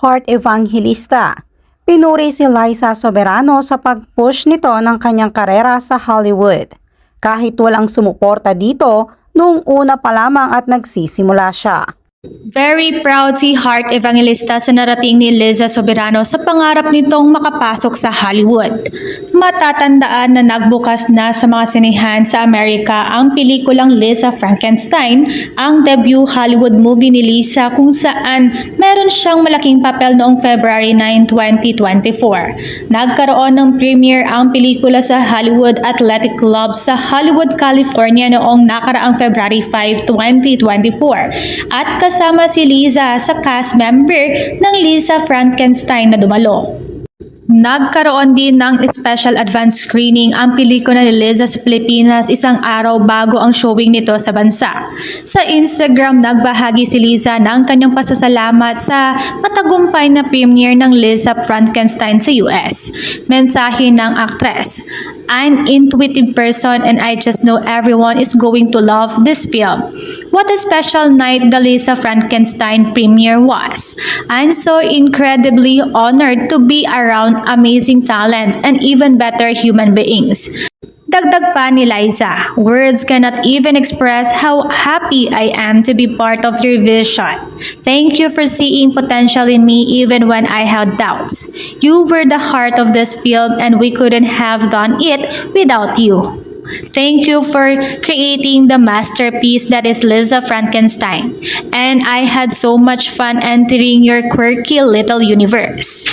Heart Evangelista. Pinuri si Liza Soberano sa pag-push nito ng kanyang karera sa Hollywood. Kahit walang sumuporta dito, noong una pa lamang at nagsisimula siya. Very proud si Heart Evangelista sa narating ni Liza Soberano sa pangarap nitong makapasok sa Hollywood. Matatandaan na nagbukas na sa mga sinehan sa Amerika ang pelikulang Liza Frankenstein, ang debut Hollywood movie ni Liza kung saan meron siyang malaking papel noong February 9, 2024. Nagkaroon ng premiere ang pelikula sa Hollywood Athletic Club sa Hollywood, California noong nakaraang February 5, 2024 at kasama si Liza sa cast member ng Liza Frankenstein na dumalo. Nagkaroon din ng special advance screening ang pelikula ni Liza sa Pilipinas isang araw bago ang showing nito sa bansa. Sa Instagram, nagbahagi si Liza ng kanyang pasasalamat sa matagumpay na premiere ng Liza Frankenstein sa US. Mensahe ng aktres, I'm intuitive person and I just know everyone is going to love this film. What a special night the Lisa Frankenstein premiere was. I'm so incredibly honored to be around amazing talent and even better human beings. Dagdag pa ni Liza, words cannot even express how happy I am to be part of your vision. Thank you for seeing potential in me even when I had doubts. You were the heart of this film and we couldn't have done it without you. Thank you for creating the masterpiece that is Liza Frankenstein. And I had so much fun entering your quirky little universe.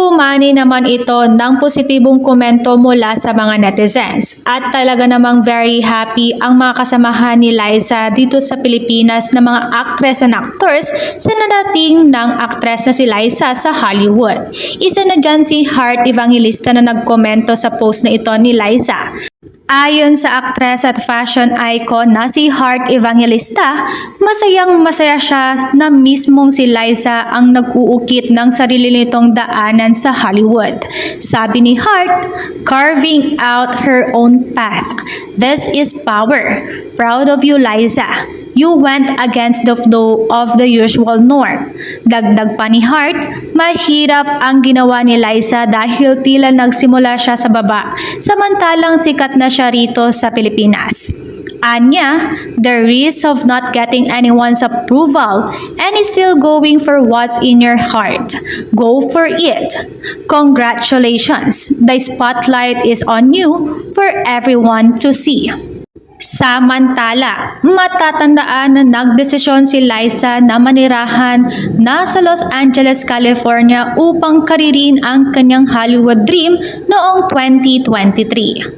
Umani naman ito ng positibong komento mula sa mga netizens at talaga namang very happy ang mga kasamahan ni Liza dito sa Pilipinas na mga actress and actors sa nadating ng actress na si Liza sa Hollywood. Isa na dyan si Heart Evangelista na nagkomento sa post na ito ni Liza. Ayon sa aktres at fashion icon na si Heart Evangelista, masayang masaya siya na mismong si Liza ang nag-uukit ng sarili nitong daanan sa Hollywood. Sabi ni Heart, carving out her own path. This is power. Proud of you, Liza. You went against the flow of the usual norm. Dagdag pa ni Hart, mahirap ang ginawa ni Liza dahil tila nagsimula siya sa baba, samantalang sikat na siya rito sa Pilipinas. Anya, the risk of not getting anyone's approval and still going for what's in your heart. Go for it. Congratulations. The spotlight is on you for everyone to see. Samantala, matatandaan na nagdesisyon si Liza na manirahan na sa Los Angeles, California upang karirin ang kanyang Hollywood dream noong 2023.